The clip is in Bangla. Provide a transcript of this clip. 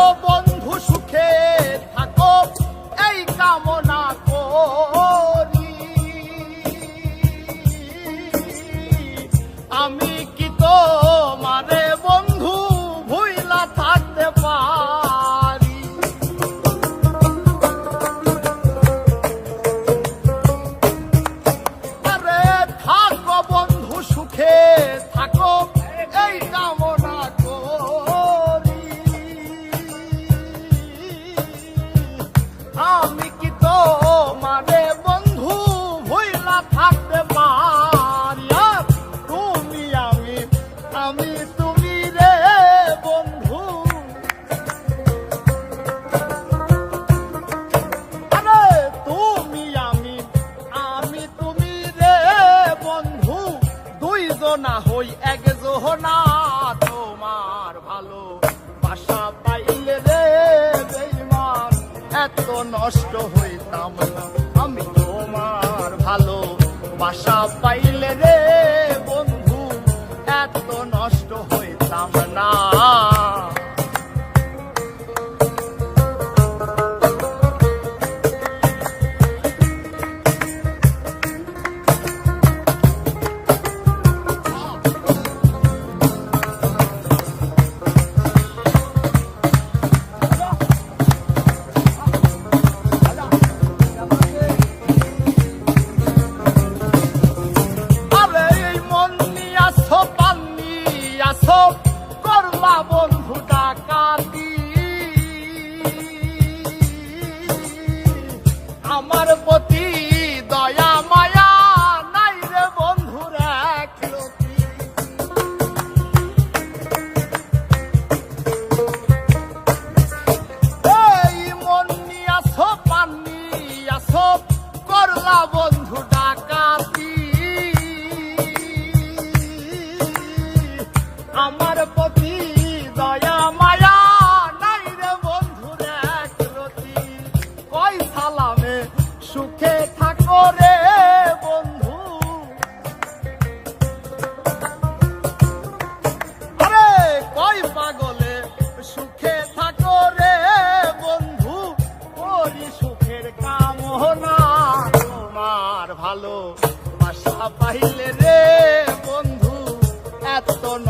বন্ধু দুইজনা হই একজনা তোমার ভালো বাসা পাইলে রে বেইমান, এত নষ্ট হইতাম না। আমি তোমার ভালো বাসা পাইলে রে বন্ধু, এত নষ্ট হইতাম না। আসো করলা বন্ধু ডাকাতি আমার প্রতি দয়া, মায়া নাই রে বন্ধুর এক। এই মন করলা বন্ধু ডাকাতি তোমার ভালো বাসা পাইলে রে বন্ধু এত নষ্ট